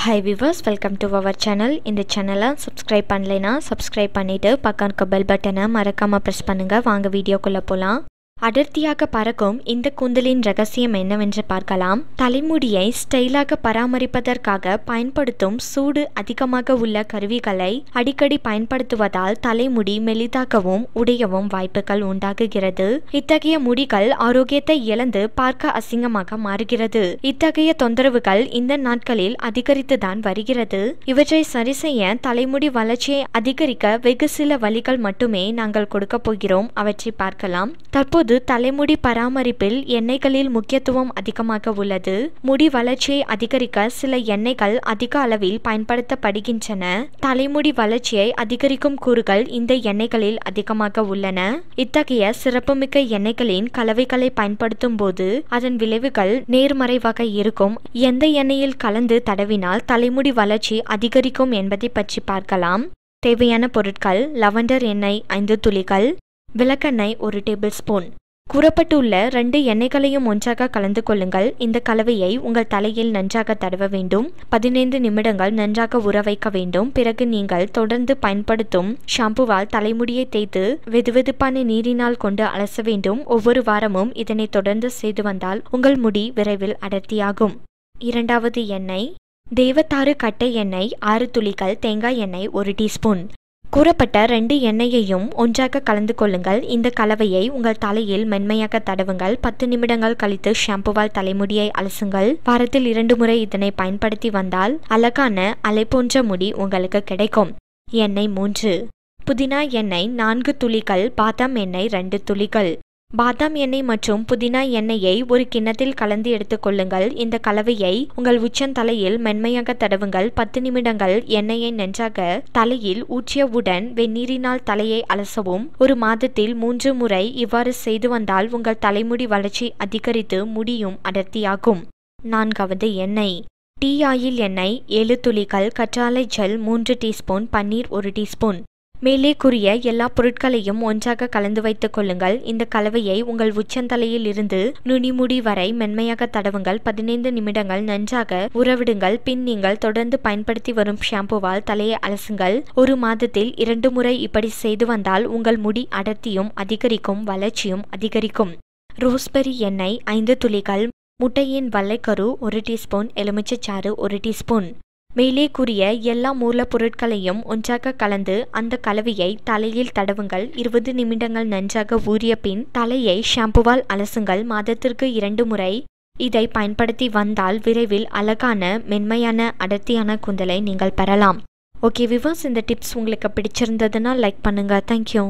Hi viewers welcome to our channel இந்த சேனலை subscribe பண்ணலைன்னா சப்ஸ்கிரைப் பண்ணிவிட்டு பக்கம் இருக்க பெல் பட்டனை மறக்காமல் ப்ரெஸ் பண்ணுங்கள் வாங்க வீடியோக்குள்ளே போகலாம் அடர்த்தியாக பறக்கும் இந்த கூந்தலின் ரகசியம் என்னவென்று பார்க்கலாம். தலைமுடியை ஸ்டைலாக பராமரிப்பதற்காக பயன்படுத்தும் சூடு அதிகமாக உள்ள கருவிகளை அடிக்கடி பயன்படுத்துவதால் தலைமுடி மெலிதாகவும் உடையவும் வாய்ப்புகள் உண்டாகுகிறது. இத்தகைய முடிகள் ஆரோக்கியத்தை இழந்து பார்க்க அசிங்கமாக மாறுகிறது. இத்தகைய தொந்தரவுகள் இந்த நாட்களில் அதிகரித்துதான் வருகிறது. இவற்றை சரி செய்ய தலைமுடி வளர்ச்சியை அதிகரிக்க வெகு சில வழிகள் மட்டுமே நாங்கள் கொடுக்க போகிறோம். அவற்றை பார்க்கலாம். தற்போது தலைமுடி பராமரிப்பில் எண்ணெய்களில் முக்கியத்துவம் அதிகமாக உள்ளது. முடி வளர்ச்சியை அதிகரிக்க சில எண்ணெய்கள் அதிக அளவில் பயன்படுத்தப்படுகின்றன. தலைமுடி வளர்ச்சியை அதிகரிக்கும் கூறுகள் இந்த எண்ணெய்களில் அதிகமாக உள்ளன. இத்தகைய சிறப்புமிக்க எண்ணெய்களின் கலவைகளை பயன்படுத்தும் போது அதன் விளைவுகள் நேர்மறைவாக இருக்கும். எந்த எண்ணெயில் கலந்து தடவினால் தலைமுடி வளர்ச்சி அதிகரிக்கும் என்பதை பற்றி பார்க்கலாம். தேவையான பொருட்கள் லவண்டர் எண்ணெய் ஐந்து துளிகள் விளக்கெண்ணெய் ஒரு டேபிள் ஸ்பூன். கூறப்பட்டுள்ள ரெண்டு எண்ணெய்களையும் ஒன்றாக கலந்து கொள்ளுங்கள். இந்த கலவையை உங்கள் தலையில் நன்றாக தடவ வேண்டும். பதினைந்து நிமிடங்கள் நன்றாக உற வைக்க வேண்டும். பிறகு நீங்கள் தொடர்ந்து பயன்படுத்தும் ஷாம்புவால் தலைமுடியை தேய்த்து வெதுவெதுப்பான நீரினால் கொண்டு அலச வேண்டும். ஒவ்வொரு வாரமும் இதனை தொடர்ந்து செய்து வந்தால் உங்கள் முடி விரைவில் அடர்த்தியாகும். இரண்டாவது எண்ணெய். தேவத்தாறு கட்டை எண்ணெய் ஆறு துளிகள் தேங்காய் எண்ணெய் ஒரு டீஸ்பூன். கூறப்பட்ட ரெண்டு எண்ணெயையும் ஒன்றாக கலந்து கொள்ளுங்கள். இந்த கலவையை உங்கள் தலையில் மென்மையாக தடவுங்கள். பத்து நிமிடங்கள் கழித்து ஷாம்புவால் தலைமுடியை அலசுங்கள். வாரத்தில் இரண்டு முறை இதனை பயன்படுத்தி வந்தால் அழகான அலை போன்ற முடி உங்களுக்கு கிடைக்கும். எண்ணெய் மூன்று. புதினா எண்ணெய் நான்கு துளிகள் பாதாம் எண்ணெய் ரெண்டு துளிகள். பாதாம் எண்ணெய் மற்றும் புதினா எண்ணெயை ஒரு கிண்ணத்தில் கலந்து எடுத்துக்கொள்ளுங்கள் இந்த கலவையை உங்கள் உச்சந்தலையில் மென்மையாக தடவுங்கள். பத்து நிமிடங்கள் எண்ணெயை நன்றாக தலையில் ஊற்றியவுடன் வெந்நீரினால் தலையை அலசவும். ஒரு மாதத்தில் மூன்று முறை இவ்வாறு செய்து வந்தால் உங்கள் தலைமுடி வளர்ச்சி அதிகரித்து முடியும். அடர்த்தியாகும். நான்காவது எண்ணெய். டீ ஆயில் எண்ணெய் ஏழு துளிகள் கற்றாழை ஜெல் மூன்று டீஸ்பூன் பன்னீர் ஒரு டீஸ்பூன். மேலே கூறிய எல்லா பொருட்களையும் ஒன்றாக கலந்து வைத்துக் கொள்ளுங்கள். இந்த கலவையை உங்கள் உச்சந்தலையில் இருந்து நுனிமுடி வரை மென்மையாக தடவுங்கள். பதினைந்து நிமிடங்கள் நன்றாக உறவிடுங்கள். பின் நீங்கள் தொடர்ந்து பயன்படுத்தி வரும் ஷாம்புவால் தலையை அலசுங்கள். ஒரு மாதத்தில் இரண்டு முறை இப்படி செய்து வந்தால் உங்கள் முடி அடர்த்தியும் அதிகரிக்கும் வளர்ச்சியும் அதிகரிக்கும். ரோஸ்பெரி எண்ணெய் ஐந்து துளிகள் முட்டையின் வல்லைக்கரு ஒரு டீஸ்பூன் எலுமிச்சைச்சாறு ஒரு டீஸ்பூன். மேலே கூறிய எல்லா மூலப்பொருட்களையும் ஒன்றாக கலந்து அந்த கலவையை தலையில் தடவுங்கள். இருபது நிமிடங்கள் நன்றாக ஊறிய பின் தலையை ஷாம்புவால் அலசுங்கள். மாதத்திற்கு இரண்டு முறை இதை பயன்படுத்தி வந்தால் விரைவில் அழகான மென்மையான அடர்த்தியான கூந்தலை நீங்கள் பெறலாம். ஓகே விவாஸ் இந்த டிப்ஸ் உங்களுக்கு பிடிச்சிருந்ததுன்னா லைக் பண்ணுங்கள் தேங்க்யூ